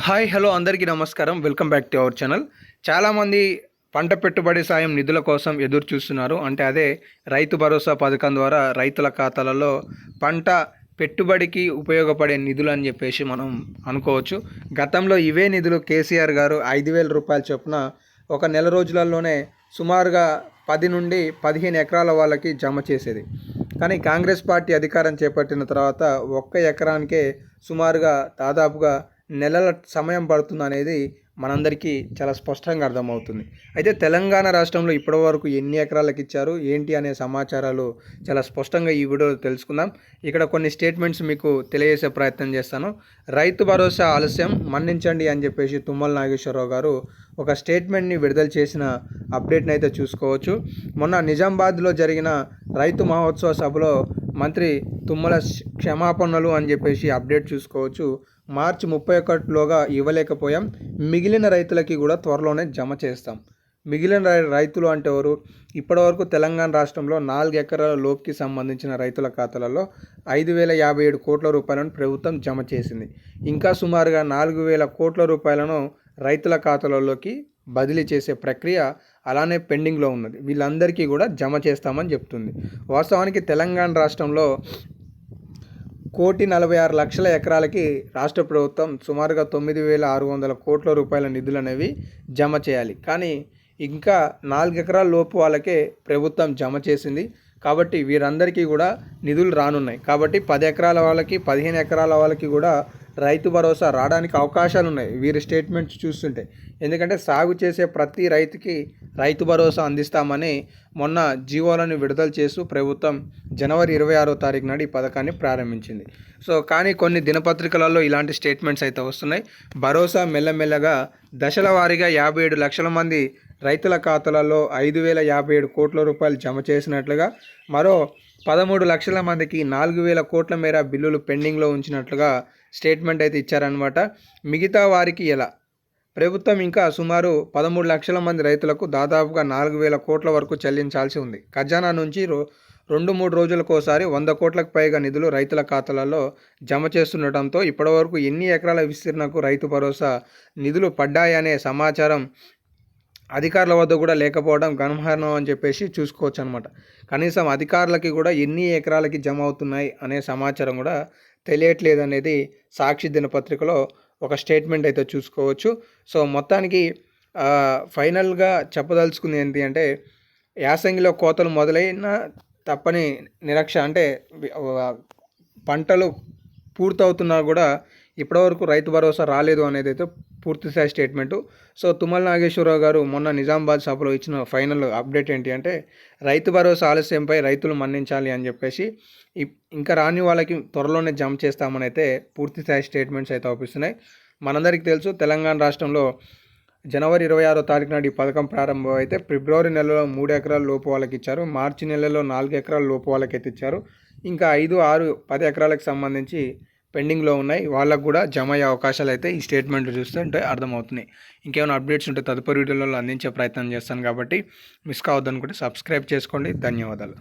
Hi hello అందరికీ నమస్కారం. Welcome back to our channel. చాలామంది పంట పెట్టుబడి సాయం నిధుల కోసం ఎదురు చూస్తున్నారు. అంటే అదే రైతు భరోసా పథకం ద్వారా రైతుల ఖాతాలలో పంట పెట్టుబడికి ఉపయోగపడే నిధులు అని చెప్పేసి మనం అనుకోవచ్చు. గతంలో ఇవే నిధులు కేసీఆర్ గారు ఐదు వేల రూపాయల చొప్పున ఒక నెల రోజులలోనే సుమారుగా పది నుండి పదిహేను ఎకరాల వాళ్ళకి జమ చేసేది. కానీ కాంగ్రెస్ పార్టీ అధికారం చేపట్టిన తర్వాత ఒక్క ఎకరానికే సుమారుగా దాదాపుగా నెలల సమయం పడుతుంది అనేది మనందరికీ చాలా స్పష్టంగా అర్థమవుతుంది. అయితే తెలంగాణ రాష్ట్రంలో ఇప్పటివరకు ఎన్ని ఎకరాలకు ఇచ్చారు ఏంటి అనే సమాచారాలు చాలా స్పష్టంగా ఈ వీడియోలో తెలుసుకుందాం. ఇక్కడ కొన్ని స్టేట్మెంట్స్ మీకు తెలియజేసే ప్రయత్నం చేస్తాను. రైతు భరోసా ఆలస్యం మన్నించండి అని చెప్పేసి తుమ్మల నాగేశ్వరరావు గారు ఒక స్టేట్మెంట్ని విడుదల చేసిన అప్డేట్ని అయితే చూసుకోవచ్చు. మొన్న నిజామాబాద్లో జరిగిన రైతు మహోత్సవ సభలో మంత్రి తుమ్మల క్షమాపణలు అని చెప్పేసి అప్డేట్ చూసుకోవచ్చు. మార్చి ముప్పై ఒకటిలోగా ఇవ్వలేకపోయాం. మిగిలిన రైతులకి కూడా త్వరలోనే జమ చేస్తాం. మిగిలిన రైతులు అంటే ఎవరు? ఇప్పటివరకు తెలంగాణ రాష్ట్రంలో నాలుగు ఎకరాల లోపుకి సంబంధించిన రైతుల ఖాతాలలో ఐదు వేల యాభై ఏడు కోట్ల రూపాయలను ప్రభుత్వం జమ చేసింది. ఇంకా సుమారుగా నాలుగు వేల కోట్ల రూపాయలను రైతుల ఖాతాలలోకి బదిలీ చేసే ప్రక్రియ అలానే పెండింగ్లో ఉన్నది. వీళ్ళందరికీ కూడా జమ చేస్తామని చెప్తుంది. వాస్తవానికి తెలంగాణ రాష్ట్రంలో కోటి నలభై ఆరు లక్షల ఎకరాలకి రాష్ట్ర ప్రభుత్వం సుమారుగా తొమ్మిది వేల ఆరు వందల కోట్ల రూపాయల నిధులు అనేవి జమ చేయాలి. కానీ ఇంకా నాలుగు ఎకరాల లోపు వాళ్ళకే ప్రభుత్వం జమ చేసింది. కాబట్టి వీరందరికీ కూడా నిధులు రానున్నాయి. కాబట్టి పది ఎకరాల వాళ్ళకి పదిహేను ఎకరాల వాళ్ళకి కూడా రైతు భరోసా రావడానికి అవకాశాలు ఉన్నాయి వీరి స్టేట్మెంట్స్ చూస్తుంటే. ఎందుకంటే సాగు చేసే ప్రతి రైతుకి రైతు భరోసా అందిస్తామని మొన్న జీవోలను విడుదల చేస్తూ ప్రభుత్వం జనవరి ఇరవై ఆరో తారీఖు నాడు ఈ పథకాన్ని ప్రారంభించింది. సో కానీ కొన్ని దినపత్రికలలో ఇలాంటి స్టేట్మెంట్స్ అయితే వస్తున్నాయి. భరోసా మెల్లమెల్లగా దశల వారీగా యాభై ఏడు లక్షల మంది రైతుల ఖాతాలలో ఐదు వేల యాభై ఏడు కోట్ల రూపాయలు జమ చేసినట్లుగా మరో పదమూడు లక్షల మందికి నాలుగు వేల కోట్ల మేర బిల్లులు పెండింగ్లో ఉంచినట్లుగా స్టేట్మెంట్ అయితే ఇచ్చారనమాట మిగతా వారికి ఎలా? ప్రభుత్వం ఇంకా సుమారు పదమూడు లక్షల మంది రైతులకు దాదాపుగా నాలుగు వేల కోట్ల వరకు చెల్లించాల్సి ఉంది. ఖజానా నుంచి రో రెండు మూడు రోజులకోసారి వంద కోట్లకు పైగా నిధులు రైతుల ఖాతాలలో జమ చేస్తుండటంతో ఇప్పటివరకు ఎన్ని ఎకరాల విస్తీర్ణకు రైతు భరోసా నిధులు పడ్డాయనే సమాచారం అధికారుల వద్ద కూడా లేకపోవడం గమనార్హం అని చెప్పేసి చూసుకోవచ్చు అనమాట కనీసం అధికారులకి కూడా ఎన్ని ఎకరాలకి జమ అవుతున్నాయి అనే సమాచారం కూడా తెలియట్లేదు అనేది సాక్షి దినపత్రికలో ఒక స్టేట్మెంట్ అయితే చూసుకోవచ్చు. సో మొత్తానికి ఫైనల్గా చెప్పదలుచుకుంది ఏంటి అంటే యాసంగిలో కోతలు మొదలైన తప్పని నిరక్ష అంటే పంటలు పూర్తవుతున్నా కూడా ఇప్పటివరకు రైతు భరోసా రాలేదు అనేది అయితే పూర్తిస్థాయి స్టేట్మెంటు. సో తుమ్మల నాగేశ్వరరావు గారు మొన్న నిజామాబాద్ సభలో ఇచ్చిన ఫైనల్ అప్డేట్ ఏంటి అంటే రైతు భరోసా ఆలస్యంపై రైతులు మన్నించాలి అని చెప్పేసి ఇంకా రాని వాళ్ళకి త్వరలోనే జమ చేస్తామని అయితే పూర్తిస్థాయి స్టేట్మెంట్స్ అయితే అవుపిస్తున్నాయి మనందరికీ తెలుసు తెలంగాణ రాష్ట్రంలో జనవరి ఇరవై ఆరో తారీఖు నాడు ఈ పథకం ప్రారంభం అయితే ఫిబ్రవరి నెలలో మూడు ఎకరాల లోపు వాళ్ళకి ఇచ్చారు. మార్చి నెలలో నాలుగు ఎకరాల లోపు వాళ్ళకి అయితే ఇచ్చారు. ఇంకా ఐదు ఆరు పది ఎకరాలకు సంబంధించి పెండింగ్లో ఉన్నాయి. వాళ్ళకు కూడా జమ అయ్యే అవకాశాలు అయితే ఈ స్టేట్మెంట్ చూస్తుంటే అర్థమవుతున్నాయి ఇంకేమైనా అప్డేట్స్ ఉంటే తదుపరి వీడియోలలో అందించే ప్రయత్నం చేస్తాను కాబట్టి మిస్ కావద్దనుకుంటే సబ్స్క్రైబ్ చేసుకోండి. ధన్యవాదాలు.